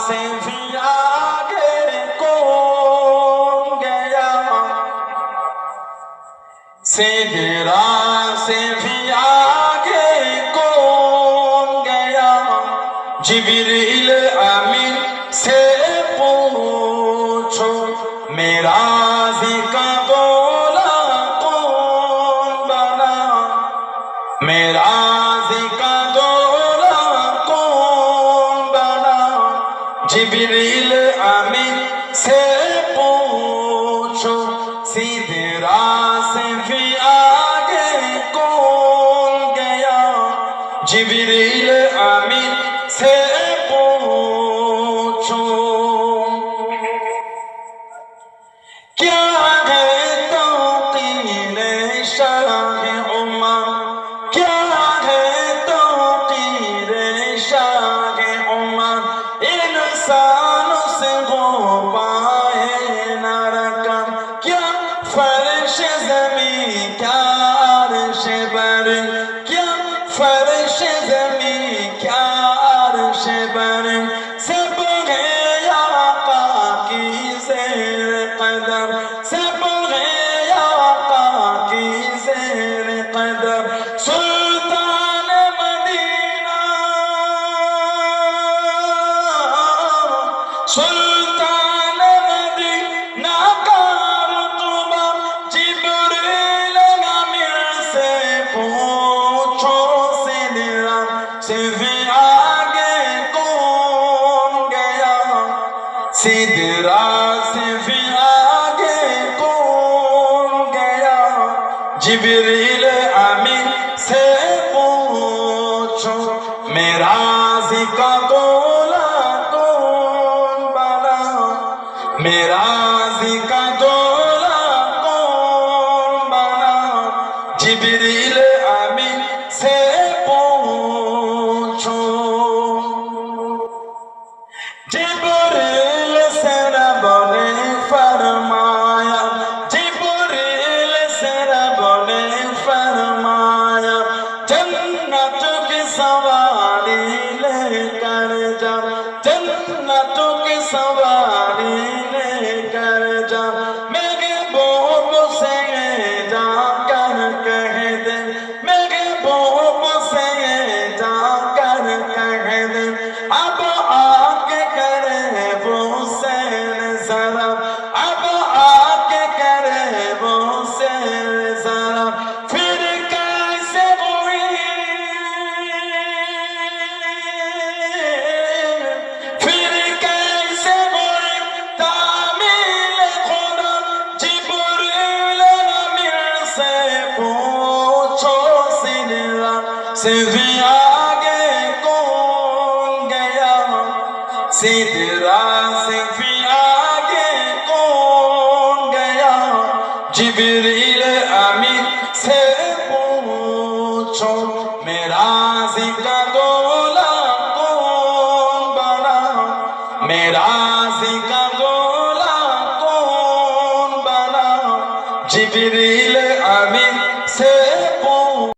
से भी आगे कौन गया सिदरा से भी आगे कौन गया जिबरील अमीन से पूछो मेरा जिका जिबरील अमीन से पूछो सिदरा से भी आगे कौन गया जिबरील अमीन से पूछो सुल्तान मदीना का रुतबा जिब्रील अमीर से पूछो सिदरा से भी आगे कौन गया सिदरा से भी आगे कौन गया जिब्रील अमीन से पूछो मेरा जिका गोला মেরাজি কা দোলা কোন বানাও? জিবরিলে আমি সে পৌঁছো। জিবরিল সেরা বনে ফরমায়া। জিবরিল সেরা বনে ফরমায়া। জন্নত কি সওয়ারি লে কর যা জন্নত से भी आगे कौन गया सिदरा से भी आगे कौन गया जिब्रील अमीर से पूछो मेरा जिका गोला कौन बना मेरा जिका गोला कौन बना जिब्रील अमीर